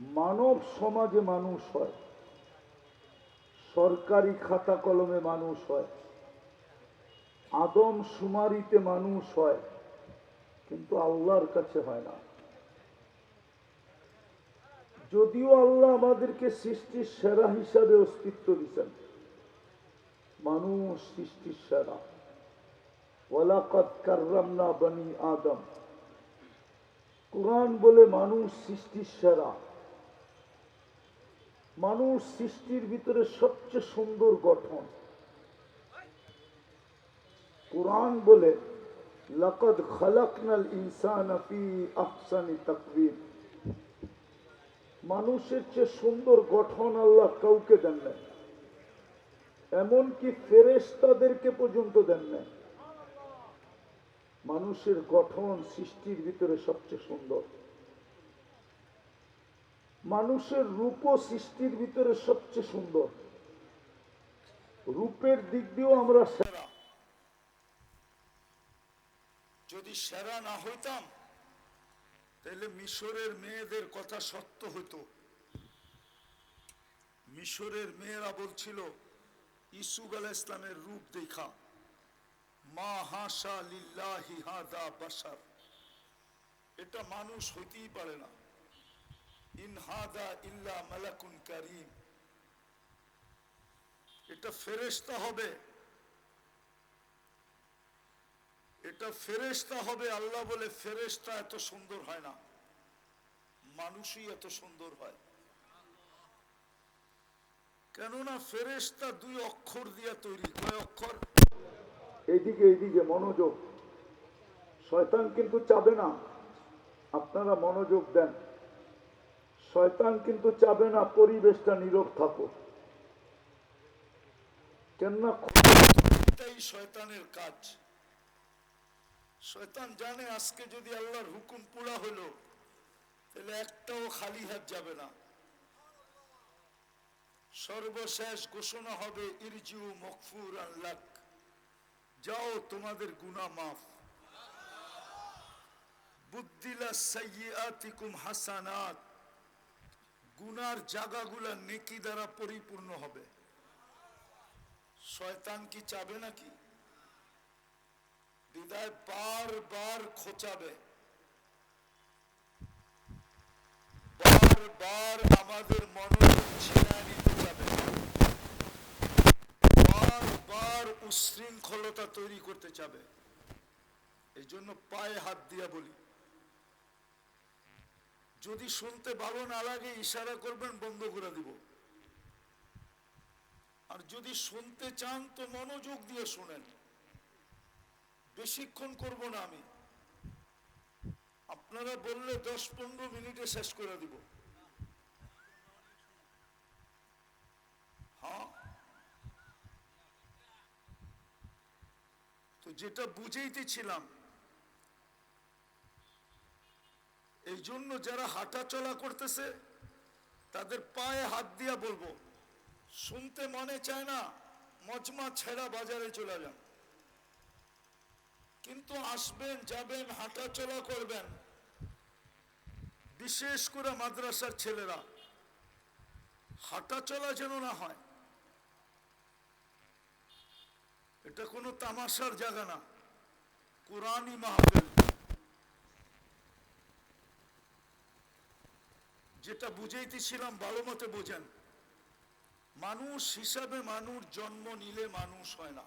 মানব সমাজে মানুষ হয়। সরকারি খাতা কলমে মানুষ হয়। আদম সুমারিতে মানুষ হয়, কিন্তু আল্লাহর কাছে হয় না। যদিও আল্লাহ আমাদেরকে সৃষ্টির সেরা হিসাবে অস্তিত্ব দিচ্ছেন মানুষ সৃষ্টির সেরা। ওয়ালাকাদ কাররামনা বনি আদম। কোরআন বলে মানুষ সৃষ্টির সেরা। মানুষ সৃষ্টির ভিতরে সবচেয়ে সুন্দর গঠন। কোরআন বলে, লকদ খালাকনাল ইনসান ফি আহসানি তাকবীর। মানুষের চেয়ে সুন্দর গঠন আল্লাহ কাউকে দেন না এমনকি ফেরেশতাদেরকে পর্যন্ত দেন না মানুষের গঠন সৃষ্টির ভিতরে সবচেয়ে সুন্দর। মানুষের রূপও সৃষ্টির ভিতরে সবচেয়ে সুন্দর। রূপের দিক দিয়েও আমরা সেরা। যদি সেরা না হইতাম, তাহলে মিশরের মেয়েদের কথা সত্য হতো মিশরের মেয়েরা বলছিল ইসুফ আলাহ ইসলামের রূপ দেখা। মা হাসা লিল্লাহি হাদা বাসার এটা মানুষ হইতেই পারে না। ইন হাদা ইল্লা মালাকুন এটা ফেরেশতা হবে। এটা ফেরেশতা হবে, আল্লাহ বলে ফেরেশতা এত সুন্দর হয় না। মানুষই এত সুন্দর হয়। কেননা ফেরেশতা দুই অক্ষর দিয়া তৈরি। কয় অক্ষর? এইদিকে এইদিকে মনোযোগ। শয়তান কিন্তু চাবে না। আপনারা মনোযোগ দেন। শয়তান কিন্তু চাবে না পরিবেশটা নীরব এটাই শয়তানের কাজ। শয়তান জানে আজকে যদি আল্লাহর হুকুম পুরা হলো, তাহলে একটাও খালি হাত যাবে না। সর্বশেষ ঘোষণা হবে ইরজিউ মকফুর আল্লাহ যাও, তোমাদের গুনাহ মাফ। বুদ্দিলা সাইয়াতিকুম হাসানাত। গুনার জায়গাগুলা নেকি দ্বারা পরিপূর্ণ হবে। শয়তান কি চাবে নাকি? বিদায় বার বার খোঁচাবে। বার বার আমাদের মনোযোগ নিতে বার বার উশৃঙ্খলতা তৈরি করতে চাবে। এই জন্য পায়ে হাত দিয়া বলি। যদি শুনতে ভালো না লাগে, ইশারা করবেন, বন্ধ করে দিব। আর যদি শুনতে চান, তো মনোযোগ দিয়ে শুনেন। বেশিক্ষণ করব না আমি। আপনারা বললে দশ পনেরো মিনিটে শেষ করে দিব। হ্যাঁ? তো যেটা বুঝেইতেছিলাম জন্য যারা হাঁটা চলা করতেছে, তাদের পায়ে হাত দিয়া বলব, শুনতে মনে চায় না, মজমা ছেড়া বাজারে চলে যান। কিন্তু আসবেন, যাবেন হাঁটা চলা করবেন। বিশেষ করে মাদ্রাসার ছেলেরা হাঁটা চলা যেন না হয়। এটা কোনো তামাশার জায়গা না, কোরআনই মাহফিল। যেটা বুঝাইতেছিলাম, ভালো মতে বোঝেন। মানুষ হিসাবে মানুষ, জন্ম নিলে মানুষ হয় না।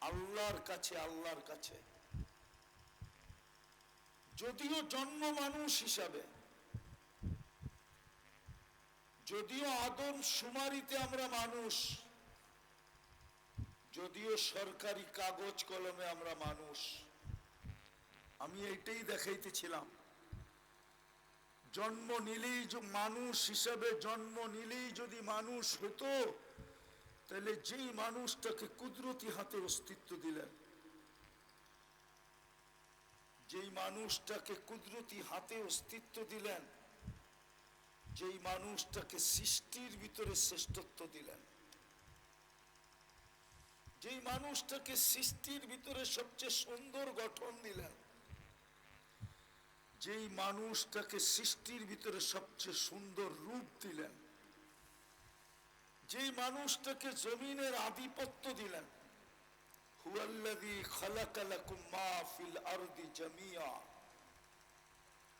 আল্লাহর কাছে আল্লাহর কাছে। যদিও জন্ম মানুষ হিসাবে, যদিও আদম সুমারিতে আমরা মানুষ, যদিও সরকারি কাগজ কলমে আমরা মানুষ, আমি এইটাই দেখাইতেছিলাম। জন্ম নিলেই যে মানুষ হিসাবে জন্ম নিলেই যদি মানুষ হতো, তাহলে যেই মানুষটাকে কুদরতি হাতে অস্তিত্ব দিলেন, যেই মানুষটাকে কুদরতি হাতে অস্তিত্ব দিলেন, যেই মানুষটাকে সৃষ্টির ভিতরে শ্রেষ্ঠত্ব দিলেন, যেই মানুষটাকে সৃষ্টির ভিতরে সবচেয়ে সুন্দর গঠন দিলেন যেই মানুষটাকে সৃষ্টির ভিতরে সবচেয়ে সুন্দর রূপ দিলেন, যেই মানুষটাকে জমিনের আধিপত্য দিলেন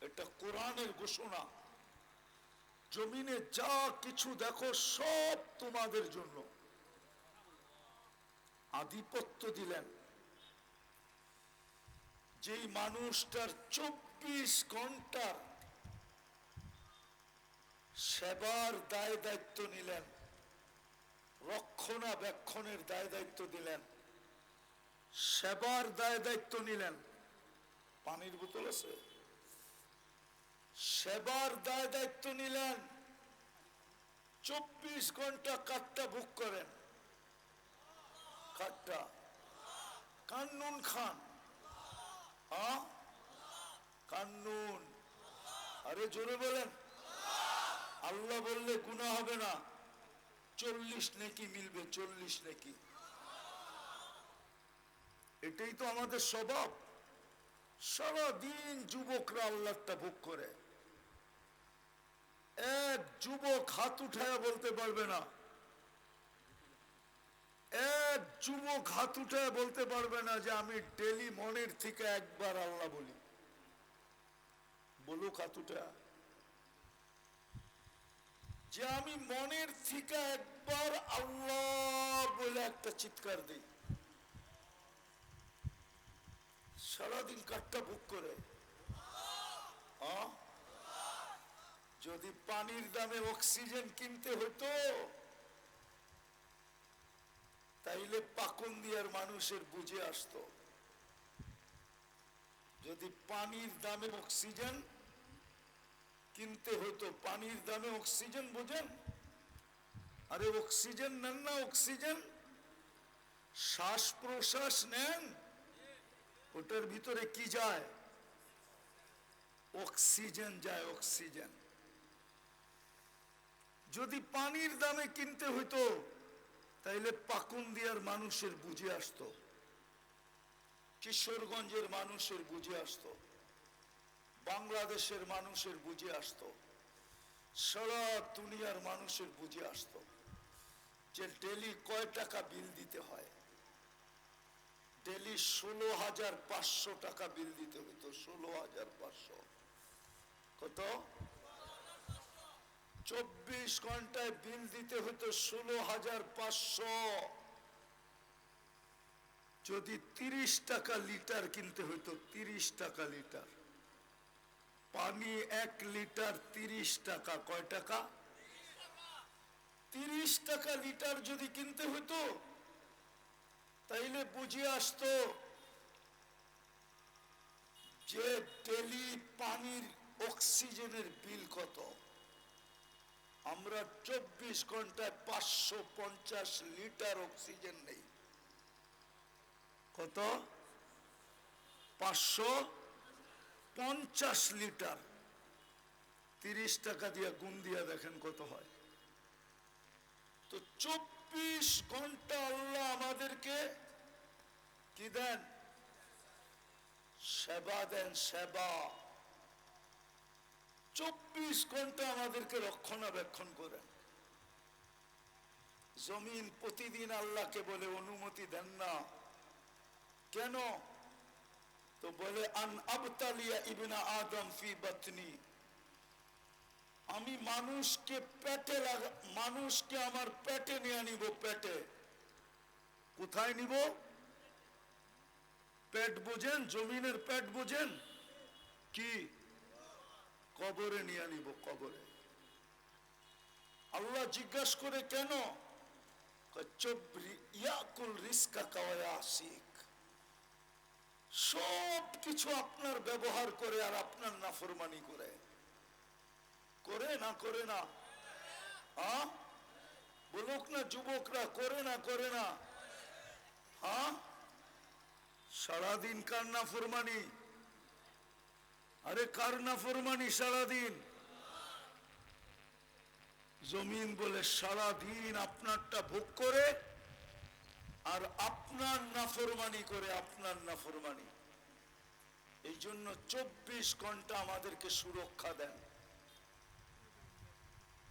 এটা কোরআনের ঘোষণা, জমিনে যা কিছু দেখো সব তোমাদের জন্য। আধিপত্য দিলেন। যেই মানুষটার চব্বিশ ঘণ্টা সেবার দায় দায়িত্ব নিলেন, রক্ষণাবেক্ষণের দায় দায়িত্ব দিলেন, সেবার দায় দায়িত্ব নিলেন। পানির বোতল আছে? সেবার দায় দায়িত্ব নিলেন। চব্বিশ ঘণ্টা কাঠটা বুক করেন। কাঠটা? কান্নুন খান হ্যাঁ কান্নুন আরে জোরে বলেন। আল্লাহ বললে গুণা হবে না। চল্লিশ নেকি মিলবে, চল্লিশ নেকি। এটাই তো আমাদের স্বভাব। সারাদিন যুবকরা আল্লাহটা ভোগ করে। এক যুবক হাত উঠায় বলতে পারবে না। এক যুবক হাত উঠায় বলতে পারবে না যে আমি ডেলি মনের থেকে একবার আল্লাহ বলি। হাত উঠা যে আমি মনের একবার আল্লাহ বলে একটা চিৎকার দিই। সারাদিন কাঠটা বুক করে। যদি পানির দামে অক্সিজেন কিনতে হতো, তাইলে পাকুন দিয়ার মানুষের বুঝে আসতো। যদি পানির দামে অক্সিজেন কিনতে হতো, পানির দামে অক্সিজেন বোঝেন? আরে অক্সিজেন নেন না, অক্সিজেন। শ্বাস প্রশ্বাস নেন, ওটার ভিতরে কি যায়? অক্সিজেন যায়, অক্সিজেন। যদি পানির দামে কিনতে হইতো, তাইলে পাকুন দিয়ার মানুষের বুঝে আসতো। কিশোরগঞ্জের মানুষের বুঝে আসতো। বাংলাদেশের মানুষের বুঝে আসতো। সারা দুনিয়ার মানুষের বুঝে আসতো যে ডেলি কয় টাকা বিল দিতে হয়। ডেলি ষোলো হাজার পাঁচশো টাকা বিল দিতে হতো ষোলো হাজার পাঁচশো। কত? চব্বিশ ঘন্টায় বিল দিতে হতো ষোলো হাজার পাঁচশো। যদি তিরিশ টাকা লিটার কিনতে হতো তিরিশ টাকা লিটার। পানি এক লিটার তিরিশ টাকা। কয় টাকা? তিরিশ টাকা লিটার যদি কিনতে হতো তাইলে বুঝে আসতো যে ডেলি পানির অক্সিজেনের বিল কত। আমরা চব্বিশ ঘন্টায় পাঁচশো পঞ্চাশ লিটার অক্সিজেন নেই। কত? পাঁচশো? পঞ্চাশ লিটার। তিরিশ টাকা দিয়া গুণ দিয়া দেখেন কত হয়। তো চব্বিশ ঘণ্টা আল্লাহ আমাদেরকে কি দেন? সেবা দেন, সেবা। চব্বিশ ঘণ্টা আমাদেরকে রক্ষণাবেক্ষণ করেন। জমিন প্রতিদিন আল্লাহকে বলে অনুমতি দেন না। কেন? তো বলে আন আবতালিয়া ইবনা আদম ফি বাতনি। আমি মানুষকে পেটে মানুষকে আমার পেটে নিয়ে নিব পেটে। কোথায় নিব? পেট বোঝেন জমিনের পেট বোঝেন? কি? কবরে নিয়ে নিব কবরে। আল্লাহ জিজ্ঞাসা করে কেন? কয়, চুপ রি- ইয়াকুল রিস্কা কাওয়া শিখ সব কিছু আপনার ব্যবহার করে আর আপনার নাফরমানি করে। করে না করে না? হ্যাঁ বলুক না যুবকরা, করে না করে না? হ্যাঁ সারাদিন কার না ফরমানি আরে কার না ফরমানি সারাদিন? জমিন বলে সারাদিন আপনারটা ভোগ করে আর আপনার নাফরমানি করে আপনার নাফরমানি। এই জন্য চব্বিশ ঘণ্টা আমাদেরকে সুরক্ষা দেন।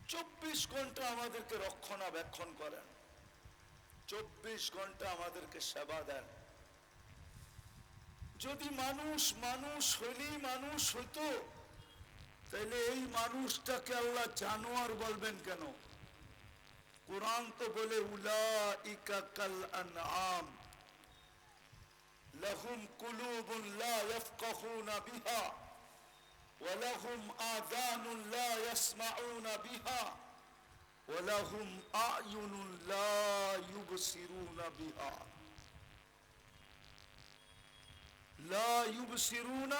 চব্বিশ ঘণ্টা আমাদেরকে রক্ষণাবেক্ষণ করেন। চব্বিশ ঘণ্টা আমাদেরকে সেবা দেন। যদি মানুষ মানুষ হইলেই মানুষ হইতো তাহলে এই মানুষটাকে আল্লাহ জানোয়ার বলবেন কেন? কোরআন তো বলে উলা ইকা কাল আনআম لهم قلوب لا يفقهون بها ولهم آذان لا يسمعون بها ولهم أعين لا يبصرون بها لا يبصرون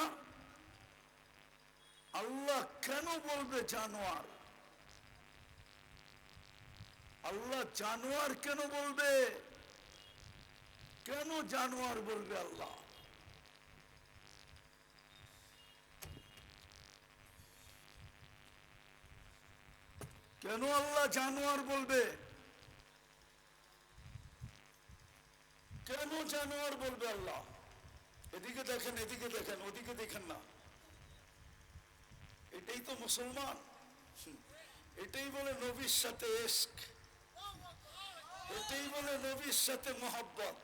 আল্লাহ কেন বলবে জানোয়ার আল্লাহ জানোয়ার কেন বলবে? কেন জানোয়ার বলবে আল্লাহ? কেন আল্লাহ জানোয়ার বলবে? কেন জানোয়ার বলবে আল্লাহ? এদিকে দেখেন এদিকে দেখেন, ওদিকে দেখেন না। এটাই তো মুসলমান। এটাই বলে নবীর সাথে এস্ক এটাই বলে নবীর সাথে মোহাব্বত।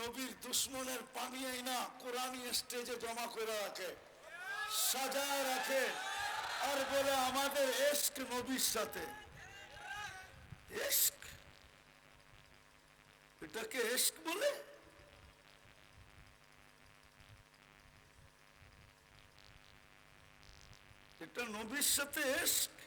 নবীর দুশ্মনের পানি না কোরআনী স্টেজে জমা করে রাখে, সাজায় রাখে, আর বলে আমাদের এস্ক নবীর সাথে। এটাকে এস্ক বলে? এটা নবীর সাথে এস্ক